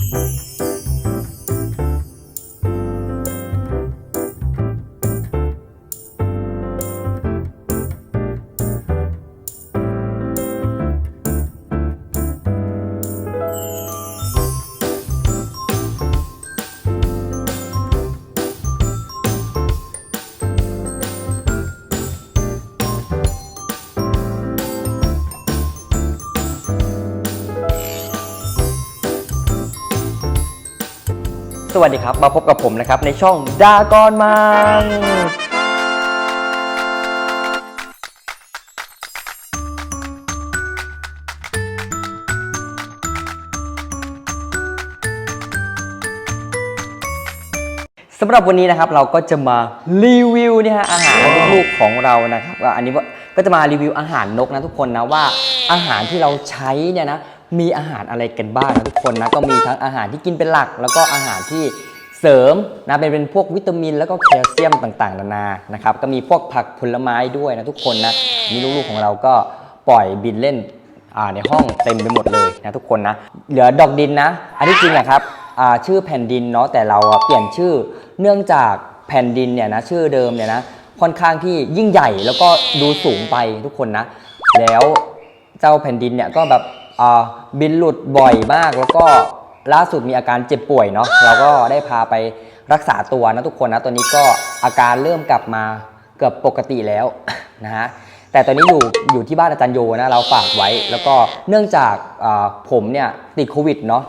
Música สวัสดีครับ มาพบกับผมนะครับ ในช่องดากอนมังสำหรับวันนี้นะครับเราก็จะมารีวิวเนี่ยฮะอาหารลูกของเรานะครับอันนี้ก็จะมารีวิวอาหารนกนะทุกคนนะว่าอาหารที่เราใช้เนี่ยนะ มีอาหารอะไรกันบ้างนะทุกคนนะก็มีทั้งอาหารที่กินเป็นหลัก แล้วก็อาหารที่เสริมนะเป็นเป็นพวกวิตามิน แล้วก็แคลเซียมต่างๆ นานานะครับก็มีพวกผักผลไม้ด้วยนะทุกคนนะนี่ลูกๆของเราก็ปล่อยบินเล่นในห้องเต็มไปหมดเลยนะทุกคนนะเหลือดอกดินนะ อันที่จริงอะครับชื่อแผ่นดินเนาะแต่เราเปลี่ยนชื่อเนื่องจากแผ่นดินเนี่ยนะชื่อเดิมเนี่ยนะค่อนข้างที่ยิ่งใหญ่แล้วก็ดูสูงไปทุกคนนะ แล้วเจ้าแผ่นดินเนี่ยก็แบบ บินหลุดบ่อยมาก แล้วก็ล่าสุดมีอาการเจ็บป่วยเนาะเราก็ได้พาไปรักษาตัวนะทุกคนนะตอนนี้ก็อาการเริ่มกลับมาเกือบปกติแล้วนะฮะแต่ตอนนี้อยู่อยู่ที่บ้านอาจารย์โยนะเราฝากไว้ แล้วก็เนื่องจากผมเนี่ยติดโควิดเนาะ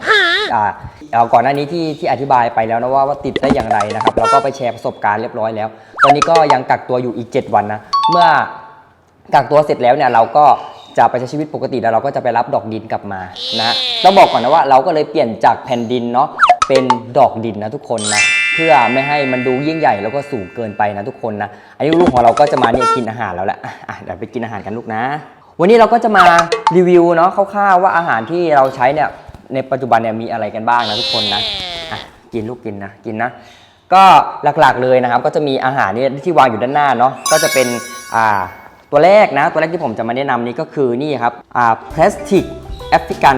อ่าก่อนหน้านี้ที่ที่อธิบายไปแล้วนะว่าว่าติดได้อย่างไรนะครับเราก็ไปแชร์ประสบการณ์เรียบร้อยแล้ว ตอนนี้ก็ยังกักตัวอยู่อีก 7 วันนะเมื่อกักตัวเสร็จแล้วเนี่ยเราก็ จะไปใช้ชีวิตปกติแล้วเราก็จะไปรับดอกดินกลับมานะต้องบอกก่อนนะว่าเราก็เลยเปลี่ยนจากแผ่นดินเนาะเป็นดอกดินนะทุกคนนะเพื่อไม่ให้มันดูยิ่งใหญ่แล้วก็สูงเกินไปนะทุกคนนะอันนี้ลูกของเราก็จะมาเนี่ยกินอาหารแล้วแหละอะอะเดี๋ยวไปกินอาหารกันลูกนะ วันนี้เราก็จะมารีวิวเนาะคร่าวๆว่าอาหารที่เราใช้เนี่ยในปัจจุบันเนี่ยมีอะไรกันบ้างนะทุกคนนะอะกินลูกกินนะกินนะ ก็หลักๆเลยนะครับก็จะมีอาหารเนี่ยที่วางอยู่ด้านหน้าเนาะก็จะเป็นอ่า ตัวแรกนะ ตัวแรกที่ผมจะมาแนะนำนี้ก็คือนี่ครับอ่าพลาสติกแอฟริกัน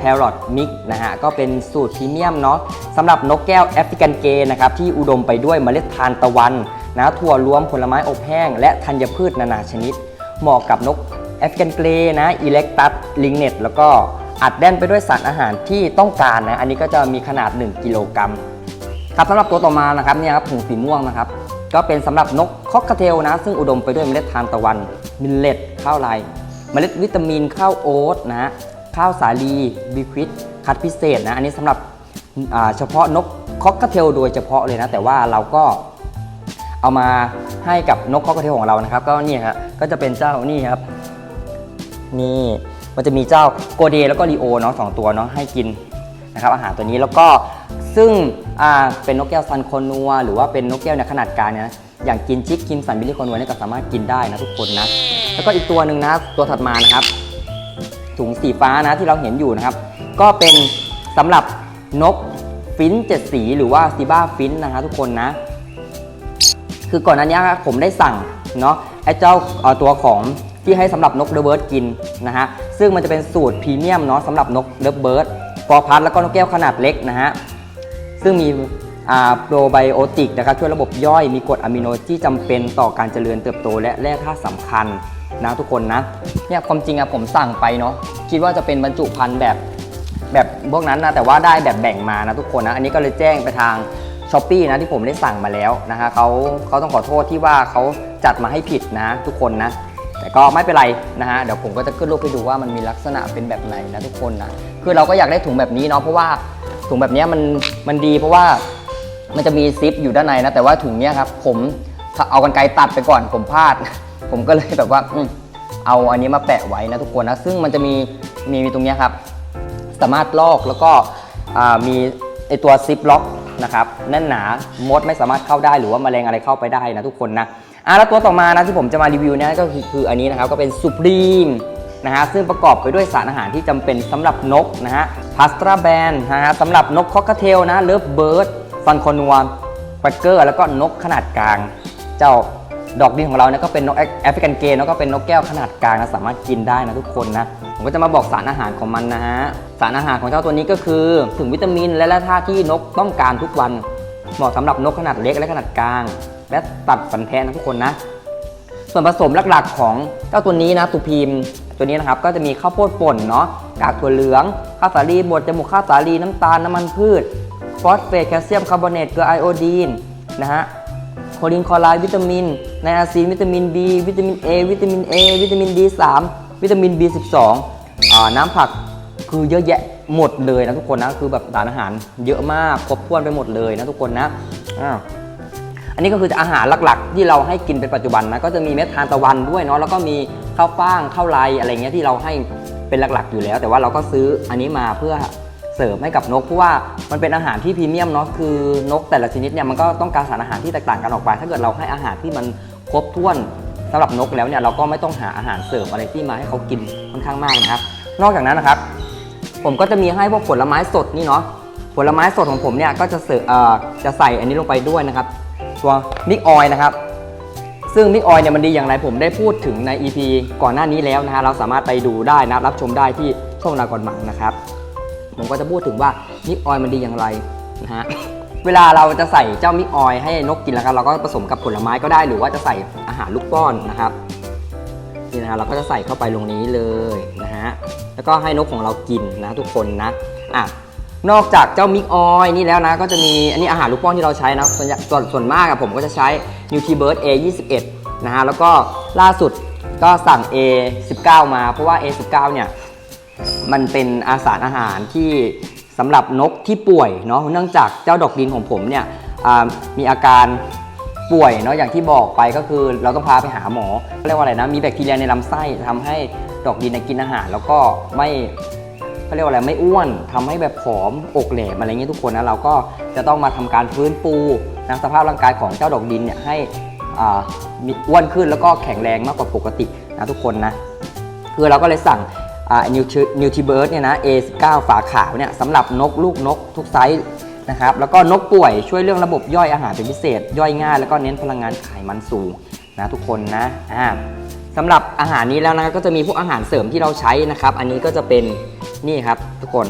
แ a รอทมิกนะฮะ ก็เป็นสูตรพรีเมียมเนาะสำหรับนกแก้วแอฟริกันเกนะครับ ที่อุดมไปด้วยเมล็ดทานตะวันนะถั่วรวมผลไม้อบแห้ง และธัญพืชนานาชนิด เหมาะกับนกแอฟริกันเกรนะอิเล็กตัสลิงเน็ตแล้วก็อัดแน่นไปด้วยสารอาหารที่ต้องการนะ อันนี้ก็จะมีขนาด 1 กิโลกรัมครับสำหรับตัวต่อมานะครับเนี่ยครับผงสีม่วงนะครับ ก็เป็นสำหรับนกคอกคาเทลนะ ซึ่งอุดมไปด้วยเมล็ดทานตะวัน มิลเลตข้าวไรเมล็ดวิตามินข้าวโอ๊ตนะข้าวสาลีบิควิดคัดพิเศษนะอันนี้สำหรับเฉพาะนกคอกคาเทลโดยเฉพาะเลยนะ แต่ว่าเราก็เอามาให้กับนกคอกคาเทลของเรานะครับ ก็นี่ฮะก็จะเป็นเจ้านี่ครับนี่มันจะมีเจ้าโกเดแล้วก็ลีโอเนาะสองตัวเนาะให้กิน นะครับอาหารตัวนี้แล้วก็ซึ่งเป็นนกแก้วซันโคนัว หรือว่าเป็นนกแก้วในขนาดกลางเนี่ยอย่างกินชิคกินสันบิลลี่โคนัวเนี่ยก็สามารถกินได้นะทุกคนนะแล้วก็อีกตัวหนึ่งนะตัวถัดมานะครับ ถุงสีฟ้านะที่เราเห็นอยู่นะครับ ก็เป็นสำหรับนกฟินช์เจ็ดสีหรือว่าซีบ้าฟินช์นะครทุกคนนะ คือก่อนหน้านี้ครับผมได้สั่งเนาะไอ้เจ้าตัวของที่ให้สำหรับนกเดอะเบิร์ดกินนะฮะซึ่งมันจะเป็นสูตรพรีเมียมเนาะสำหรับนกเดอะเบิร์ด ฟอพัทแล้วก็นกแก้วขนาดเล็กนะฮะซึ่งมีโปรไบโอติกนะครับช่วยระบบย่อยมีกรดอะมิโนที่จำเป็นต่อการเจริญเติบโตและแร่ธาตุสำคัญนะทุกคนนะเนี่ยความจริงอะผมสั่งไปเนาะคิดว่าจะเป็นบรรจุภัณฑ์แบบแบบพวกนั้นนะแต่ว่าได้แบบแบ่งมานะทุกคนนะอันนี้ก็เลยแจ้งไปทางช้อปปีนะที่ผมได้สั่งมาแล้วนะฮะเขาเขาต้องขอโทษที่ว่าเขาจัดมาให้ผิดนะทุกคนนะ แต่ก็ไม่เป็นไรนะฮะเดี๋ยวผมก็จะขึ้นรูปให้ดูว่ามันมีลักษณะเป็นแบบไหนนะทุกคนนะคือเราก็อยากได้ถุงแบบนี้เนาะเพราะว่าถุงแบบนี้มันมันดีเพราะว่ามันจะมีซิปอยู่ด้านในนะแต่ว่าถุงเนี้ยครับผมเอากันไกรตัดไปก่อนผมพลาด ผมก็เลยแบบว่าอเอาอันนี้มาแปะไว้นะทุกคนนะซึ่งมันจะมีมีมีตรงเนี้ยครับ สามารถลอกแล้วก็มีไอตัวซิปล็อกนะครับแน่นหนามดไม่สามารถเข้าได้หรือว่าแมลงอะไรเข้าไปได้นะทุกคนนะ อะแล้วตัวต่อมานะที่ผมจะมารีวิวเนี่ยก็คือคืออันนี้นะครับก็เป็นซูพรีมนะฮะซึ่งประกอบไปด้วยสารอาหารที่จำเป็นสำหรับนกนะฮะพาสตราแบนนะฮะสำหรับนกคอกเทลนะเลิฟเบิร์ดซันคอนัวแฟกเกอร์แล้วก็นกขนาดกลาง เจ้าดอกดินของเราเนี่ยก็เป็นนกแอฟริกันเกย์แล้วก็เป็นนกแก้วขนาดกลางนะสามารถกินได้นะทุกคนนะผมก็จะมาบอกสารอาหารของมันนะฮะสารอาหารของเจ้าตัวนี้ก็คือ ถึงวิตามินและแร่ธาตุที่นกต้องการทุกวันเหมาะสำหรับนกขนาดเล็กและขนาดกลาง และตัดสันแทนนะทุกคนนะ ส่วนผสมหลักๆของเจ้าตัวนี้นะตูพิมตัวนี้นะครับก็จะมีข้าวโพดป่นเนาะกากถั่วเหลือง ข้าวสาลีบดจมูกข้าวสาลีน้ำตาลน้ำมันพืช ฟอสเฟตแคลเซียมคาร์บอเนตเกลือไอโอดีนนะฮะโคลินคลอไรด์วิตามินไนอาซีนวิตามิน B วิตามิน A วิตามิน A วิตามิน D3 วิตามิน B12 อ่าน้ำผักคือเยอะแยะหมดเลยนะทุกคนนะคือแบบสารอาหารเยอะมากครบถ้วนไปหมดเลยนะทุกคนนะอ่า อันนี้ก็คืออาหารหลักๆ ที่เราให้กินเป็นปัจจุบันนะก็จะมีเม็ดทานตะวันด้วยเนาะแล้วก็มีข้าวฟ่างข้าวไรอะไรเงี้ยที่เราให้เป็นหลักๆ อยู่แล้ว แต่ว่าเราก็ซื้ออันนี้มาเพื่อเสริมให้กับนกเพราะว่ามันเป็นอาหารที่พรีเมียมเนาะคือนกแต่ละชนิดเนี่ยมันก็ต้องการสารอาหารที่แตกต่างกันออกไป ถ้าเกิดเราให้อาหารที่มันครบถ้วนสำหรับนกแล้วเนี่ยเราก็ไม่ต้องหาอาหารเสริมอะไรที่มาให้เขากินค่อนข้างมากนะครับ นอกจากนั้นนะครับ ผมก็จะมีให้พวกผลไม้สดนี่เนาะผลไม้สดของผมเนี่ยก็จะเสิร์ฟจะใส่อันนี้ลงไปด้วยนะครับ ตัวมิกออยนะครับ ซึ่งมิกออยเนี่ยมันดีอย่างไรผมได้พูดถึงใน EP ก่อนหน้านี้แล้วนะฮะเราสามารถไปดูได้นะรับชมได้ที่ช่องนากรหมังนะครับ ผมก็จะพูดถึงว่ามิกออยมันดีอย่างไรนะฮะเวลาเราจะใส่เจ้ามิกออยให้นกกินแล้วครับเราก็ผสมกับผลไม้ก็ได้หรือว่าจะใส่อาหารลูกป้อนนะครับนี่นะฮะเราก็จะใส่เข้าไปลงนี้เลยนะฮะแล้วก็ให้นกของเรากินนะทุกคนนะอะ นอกจากเจ้ามิกออยนี่แล้วนะ ก็จะมีอันนี้อาหารลูกป้อนที่เราใช้นะส่วนส่วนส่วนมากอะผมก็จะใช้ n u t r i b i r d A21 นะฮะแล้วก็ล่าสุดก็สั่ง A19 มา เพราะว่า A19 เนี่ยมันเป็นอาสารอาหารที่สำหรับนกที่ป่วยเนาะเนื่องจากเจ้าดอกดินของผมเนี่ยมีอาการป่วยเนาะอย่างที่บอกไปก็คือเราต้องพาไปหาหมอเรียกว่าอะไรนะมีแบคทีเรียในลำไส้ทำให้ดอกดินกินอาหาร แล้วก็ไม่ เขาเรียกว่าอะไรไม่อ้วนทำให้แบบผอมอกแหลมอะไรเงี้ยทุกคนนะเราก็จะต้องมาทำการฟื้นฟูนะสภาพร่างกายของเจ้าดอกดินเนี่ยให้อ้วนขึ้นแล้วก็แข็งแรงมากกว่าปกตินะทุกคนนะคือเราก็เลยสั่งนิวทีเบิร์ดเนี่ยนะ A19 ฝาขาวเนี่ยสำหรับนกลูกนกทุกไซส์นะครับแล้วก็นกป่วยช่วยเรื่องระบบย่อยอาหารเป็นพิเศษ ย่อยง่าย แล้วก็เน้นพลังงานไขมันสูงนะทุกคนนะอ่าสำหรับอาหารนี้แล้วนะก็จะมีพวกอาหารเสริมที่เราใช้นะครับ อันนี้ก็จะเป็น นี่ครับทุกคน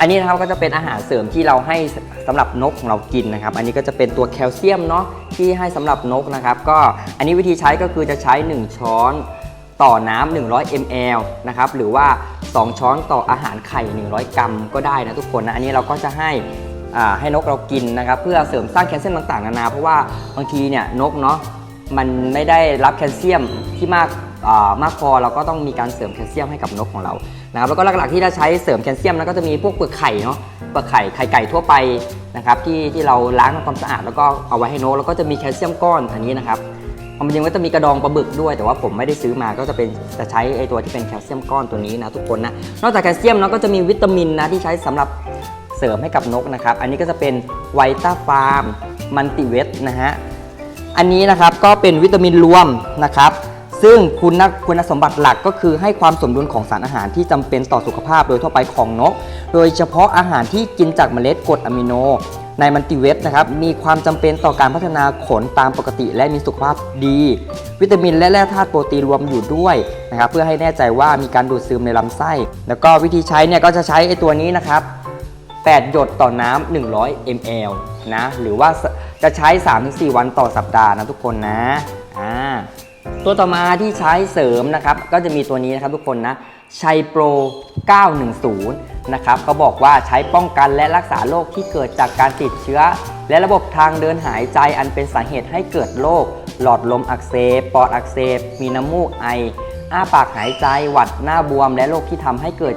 อันนี้นะครับก็จะเป็นอาหารเสริมที่เราให้สำหรับนกของเรากินนะครับ อันนี้ก็จะเป็นตัวแคลเซียมเนาะที่ให้สำหรับนกนะครับ ก็อันนี้วิธีใช้ก็คือจะใช้ 1 ช้อนต่อน้ำ100 ml นะครับหรือว่า 2 ช้อนต่ออาหารไข่ 100 กรัม ก็ได้นะทุกคนนะอันนี้เราก็จะให้ให้นกเรากินนะครับ เพื่อเสริมสร้างแคลเซียมต่างๆนานาเพราะว่าบางทีเนี่ยนกเนาะมันไม่ได้รับแคลเซียมที่มากมากพอเราก็ต้องมีการเสริมแคลเซียมให้กับนกของเรา นะครับแล้วก็หลักๆที่เราใช้เสริมแคลเซียมนะก็จะมีพวกเปลือกไข่เนาะเปลือกไข่ไข่ไก่ทั่วไปนะครับที่ที่เราล้างทำความสะอาดแล้วก็เอาไว้ให้นกแล้วก็จะมีแคลเซียมก้อนอันนี้นะครับความจริงก็จะมีกระดองปลาบึกด้วย แต่ว่าผมไม่ได้ซื้อมาก็จะเป็นจะใช้ไอตัวที่เป็นแคลเซียมก้อนตัวนี้นะทุกคนนะนอกจากแคลเซียมเนาะก็จะมีวิตามินนะที่ใช้สำหรับเสริมให้กับนกนะครับ อันนี้ก็จะเป็นไวต้าฟาร์มมันติเวทนะฮะอันนี้นะครับก็เป็นวิตามินรวมนะครับ ซึ่งคุณคุณสมบัติหลักก็คือให้ความสมดุลของสารอาหารที่จำเป็นต่อสุขภาพโดยทั่วไปของนก โดยเฉพาะอาหารที่กินจากเมล็ดกรดอะมิโน ในมันติเวทนะครับมีความจำเป็นต่อการพัฒนาขนตามปกติ และมีสุขภาพดี วิตามินและแร่ธาตุโปรตีนรวมอยู่ด้วยนะครับเพื่อให้แน่ใจว่ามีการดูดซึมในลำไส้ แล้วก็วิธีใช้เนี่ยก็จะใช้ไอตัวนี้นะครับ8 หยดต่อน้ำ100 ml นะหรือว่าจะใช้ 3-4 วันต่อสัปดาห์นะทุกคนนะอ่า ตัวต่อมาที่ใช้เสริมนะครับ ก็จะมีตัวนี้นะครับทุกคนนะชัยโปร 910 นะครับก็บอกว่าใช้ป้องกันและรักษาโรคที่เกิดจากการติดเชื้อ และระบบทางเดินหายใจอันเป็นสาเหตุให้เกิดโรคหลอดลมอักเสบ ปอดอักเสบ มีน้ำมูกไอ อ้าปากหายใจ หวัดหน้าบวม และโรคที่ทำให้เกิด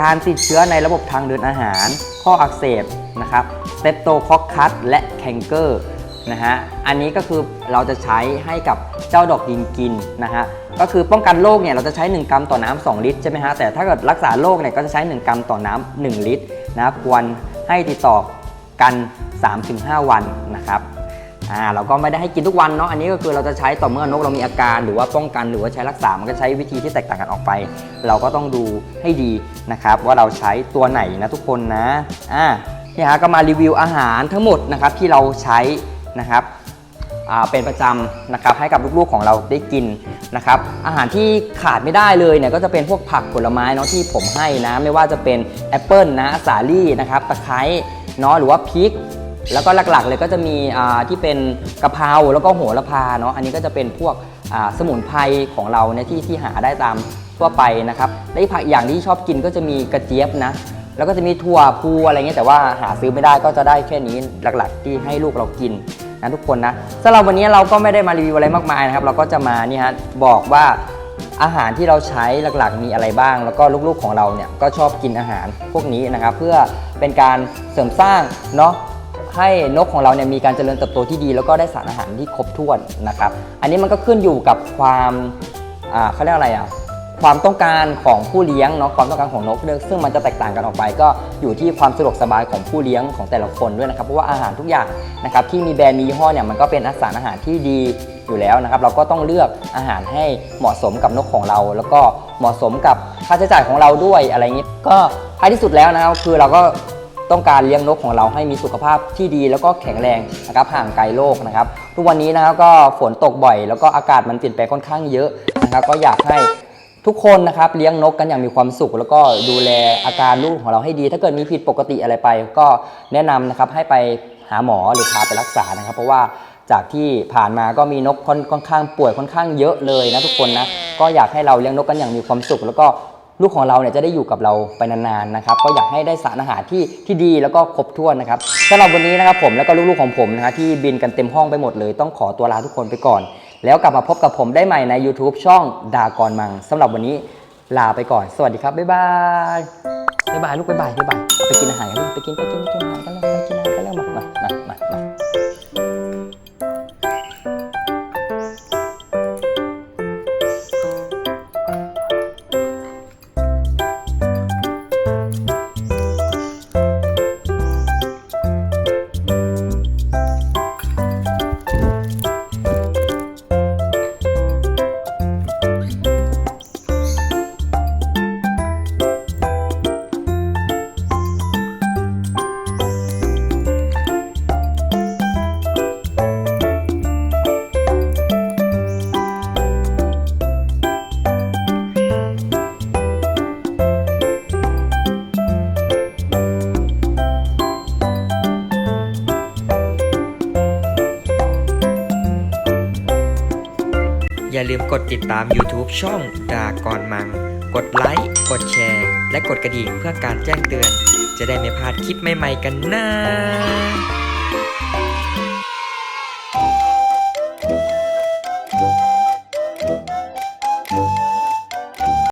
การติดเชื้อในระบบทางเดินอาหาร ข้ออักเสบนะครับสเตปโตคอคคัสและแคนเกอร์ นะฮะ อันนี้ก็คือเราจะใช้ให้กับเจ้าดอกดินกินนะฮะ ก็คือป้องกันโรคเนี่ยเราจะใช้ 1 กรัมต่อน้ำ2ลิตรใช่ไหมฮะ แต่ถ้าเกิดรักษาโรคเนี่ยก็จะใช้ 1 กรัมต่อน้ำ1ลิตรนะควรให้ติดต่อกัน 3-5 วันนะครับอ่าเราก็ไม่ได้ให้กินทุกวันเนาะอันนี้ก็คือเราจะใช้ต่อเมื่อนกเรามีอาการหรือว่าป้องกันหรือว่าใช้รักษา มันก็ใช้วิธีที่แตกต่างกันออกไป เราก็ต้องดูให้ดีนะครับว่าเราใช้ตัวไหนนะทุกคนนะอ่านี่ฮะก็มารีวิวอาหารทั้งหมดนะครับที่เราใช้ นะครับเป็นประจำนะครับให้กับลูกๆของเราได้กินนะครับอาหารที่ขาดไม่ได้เลยเนี่ยก็จะเป็นพวกผักผลไม้เนาะที่ผมให้นะไม่ว่าจะเป็นแอปเปิลนะสาลี่นะครับตะไคร้เนาะหรือว่าพริกแล้วก็หลักๆเลยก็จะมีที่เป็นกะเพราแล้วก็โหระพาเนาะอันนี้ก็จะเป็นพวกสมุนไพรของเราเนี่ยที่ที่หาได้ตามทั่วไปนะครับและผักอย่างที่ชอบกินก็จะมีกระเจี๊ยบนะ แล้วก็จะมีถั่วพูอะไรเงี้ยแต่ว่าหาซื้อไม่ได้ก็จะได้แค่นี้หลักๆ ที่ให้ลูกเรากินนะทุกคนนะสำหรับวันนี้เราก็ไม่ได้มารีวิวอะไรมากมายนะครับ เราก็จะมานี่ฮะบอกว่าอาหารที่เราใช้หลักๆ มีอะไรบ้าง แล้วก็ลูกๆของเราเนี่ยก็ชอบกินอาหารพวกนี้นะครับ เพื่อเป็นการเสริมสร้างเนาะให้นกของเราเนี่ยมีการเจริญเติบโตที่ดี แล้วก็ได้สารอาหารที่ครบถ้วนนะครับ อันนี้มันก็ขึ้นอยู่กับความอ่าเขาเรียกอะไรอะ ความต้องการของผู้เลี้ยงเนาะความต้องการของนกเนี่ยซึ่งมันจะแตกต่างกันออกไป ก็อยู่ที่ความสะดวกสบายของผู้เลี้ยงของแต่ละคนด้วยนะครับเพราะว่าอาหารทุกอย่างนะครับที่มีแบรนด์มียี่ห้อเนี่ยมันก็เป็นสารอาหารที่ดีอยู่แล้วนะครับเราก็ต้องเลือกอาหารให้เหมาะสมกับนกของเรา แล้วก็เหมาะสมกับค่าใช้จ่ายของเราด้วยอะไรอย่างนี้ก็ท้ายที่สุดแล้วนะครับคือเราก็ต้องการเลี้ยงนกของเราให้มีสุขภาพที่ดีแล้วก็แข็งแรงนะครับห่างไกลโลกนะครับ ทุกวันนี้นะครับก็ฝนตกบ่อย แล้วก็อากาศมันเปลี่ยนแปลงค่อนข้างเยอะนะครับก็อยากให้ ทุกคนนะครับเลี้ยงนกกันอย่างมีความสุข แล้วก็ดูแลอาการลูกของเราให้ดี ถ้าเกิดมีผิดปกติอะไรไป ก็แนะนำนะครับให้ไปหาหมอหรือพาไปรักษานะครับ เพราะว่าจากที่ผ่านมาก็มีนกค่อนข้างป่วยค่อนข้างเยอะเลยนะทุกคนนะก็อยากให้เราเลี้ยงนกกันอย่างมีความสุข แล้วก็ลูกของเราเนี่ยจะได้อยู่กับเราไปนานๆนะครับก็อยากให้ได้สารอาหารที่ที่ดีแล้วก็ครบถ้วนนะครับสำหรับวันนี้นะครับผมแล้วก็ลูกๆของผมนะฮะที่บินกันเต็มห้องไปหมดเลย ต้องขอตัวลาทุกคนไปก่อน แล้วกลับมาพบกับผมได้ใหม่ใน YouTube ช่องดากอนมังสำหรับวันนี้ลาไปก่อน สวัสดีครับ บ๊ายบาย บ๊ายบาย ลูก บ๊ายบาย บ๊ายบาย ไปกินอาหารกันลูกไปกิน ไปกิน ไปกินอาหารกันแล้วไปกินอาหาร ลืมกดติดตาม YouTube ช่องดากอนมัง กดไลค์ กดแชร์ และกดกระดิ่งเพื่อการแจ้งเตือน จะได้ไม่พลาดคลิปใหม่ๆกันนะ